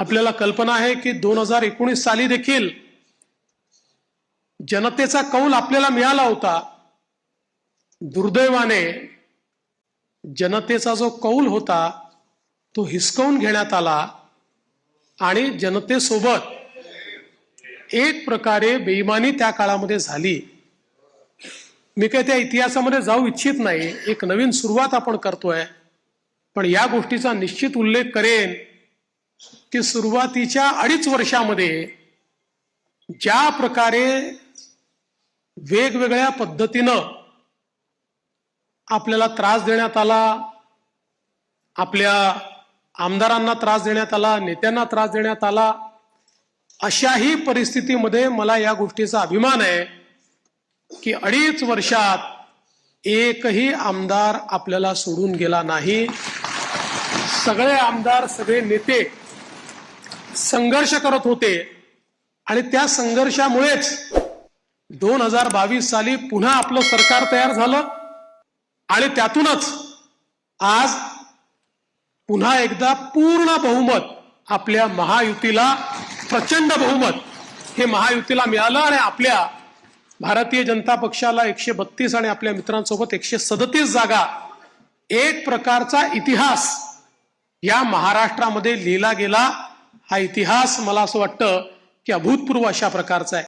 आपल्याला कल्पना आहे की दोन हजार एकोणीस साली देखील जनतेचा कौल आपल्याला मिळाला होता. दुर्दैवाने जनतेचा जो कौल होता तो हिसकावून घेण्यात आला आणि जनतेसोबत एक प्रकारे बेईमानी त्या काळामध्ये झाली. मी काही त्या इतिहासामध्ये जाऊ इच्छित नाही. एक नवीन सुरुवात आपण करतोय. पण या गोष्टीचा निश्चित उल्लेख करेन. की सुरुवातीच्या अडीच वर्षामध्ये ज्या प्रकारे वेगवेगळ्या पद्धतीनं आपल्याला त्रास देण्यात आला आपल्या आमदारांना त्रास देण्यात आला नेत्यांना त्रास देण्यात आला अशाही परिस्थितीमध्ये मला या गोष्टीचा अभिमान आहे की अडीच वर्षात एकही आमदार आपल्याला सोडून गेला नाही. सगळे आमदार सगळे नेते संघर्ष करत होते. आणि त्या संघर्षामुळेच दोन हजार बावीस साली पुन्हा आपलं सरकार तयार झालं. आणि त्यातूनच आज पुन्हा एकदा पूर्ण बहुमत आपल्या महायुतीला प्रचंड बहुमत हे महायुतीला मिळालं. आणि आपल्या भारतीय जनता पक्षाला एकशे बत्तीस आणि आपल्या मित्रांसोबत एकशे सदतीस जागा एक प्रकारचा इतिहास या महाराष्ट्रामध्ये लिहिला गेला. हा इतिहास मला असं वाटतं की अभूतपूर्व अशा प्रकारचा आहे.